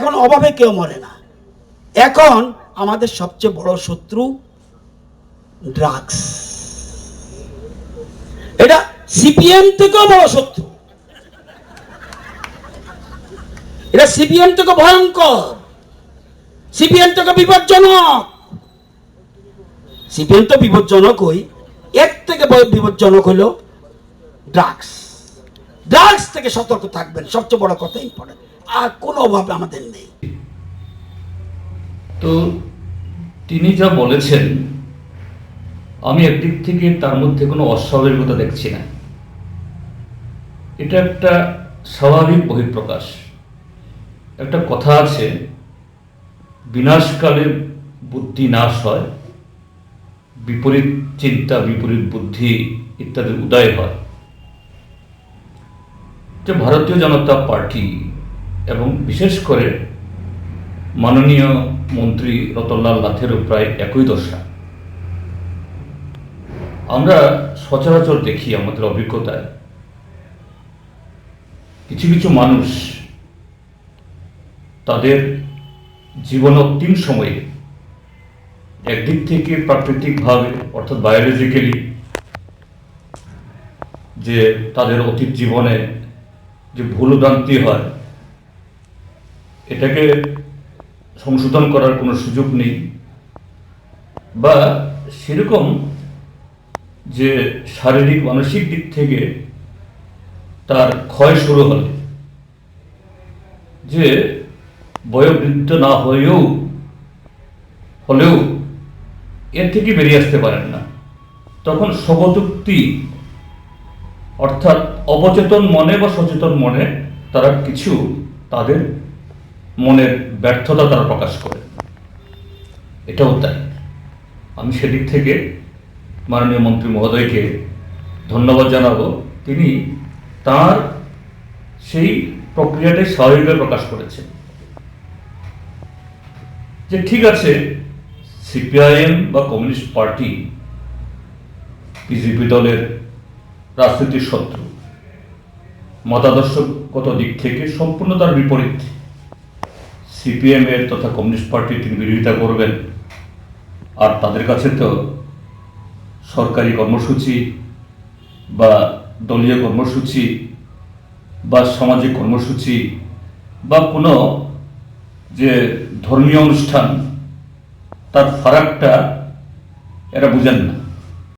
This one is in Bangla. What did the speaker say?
এখন অভাবে কেউ মরে না। এখন আমাদের সবচেয়ে বড় শত্রু ড্রাগস এটা সিপিএম থেকেও বড় শত্রু। এটা সিপিএম থেকে ভয়ঙ্কর। সিপিএম থেকে বিপজ্জনক। সিপিএম তো বিপজ্জনক হই এর থেকে বিপজ্জনক হলো ড্রাগস ড্রাগস থেকে সতর্ক থাকবেন। সবচেয়ে বড় কথা ইম্পর্টেন্ট আর কোনো অভাব আমাদের নেই। তো তিনি যা বলেছেন, আমি একদিক থেকে তার মধ্যে কোনো অস্বাভাবিকতা দেখছি না। এটা একটা স্বাভাবিক বহিঃপ্রকাশ। একটা কথা আছে, বিনাশকালে বুদ্ধি নাশ হয়, বিপরীত চিন্তা, বিপরীত বুদ্ধি ইত্যাদির উদয় হয়। যে ভারতীয় জনতা পার্টি এবং বিশেষ করে মাননীয় মন্ত্রী রতনলাল নাথেরও প্রায় একই দশা। আমরা সচরাচর দেখি আমাদের অভিজ্ঞতায়, কিছু কিছু মানুষ তাদের জীবন অন্তিম সময়ে একদিক থেকে প্রাকৃতিকভাবে, অর্থাৎ বায়োলজিক্যালি যে তাদের অতীত জীবনে যে ভুল ভ্রান্তি হয় এটাকে সংশোধন করার কোনো সুযোগ নেই। বা সেরকম যে শারীরিক, মানসিক দিক থেকে তার ক্ষয় শুরু হলে, যে বয়োবৃদ্ধ না হয়েও, হলেও এর থেকে বেরিয়ে আসতে পারেন না। তখন স্বগতোক্তি, অর্থাৎ অবচেতন মনে বা সচেতন মনে, তারা কিছু তাদের মনের ব্যর্থতা তারা প্রকাশ করে। এটাও তাই। আমি সেদিক থেকে মাননীয় মন্ত্রী মহোদয়কে ধন্যবাদ জানাব। তিনি তার সেই প্রক্রিয়াটাই স্বাভাবিকভাবে প্রকাশ করেছেন। যে ঠিক আছে, সিপিআইএম বা কমিউনিস্ট পার্টি বিজেপি দলের রাজনীতির শত্রু। মতাদর্শগত দিক থেকে সম্পূর্ণ তার বিপরীত। সিপিএম এর তথা কমিউনিস্ট পার্টির তিনি বিরোধিতা করবেন। আর তাদের কাছে তো সরকারি কর্মসূচি বা দলীয় কর্মসূচি বা সামাজিক কর্মসূচি বা কোনো যে ধর্মীয় অনুষ্ঠান, তার ফারাকটা এরা বুঝেন না।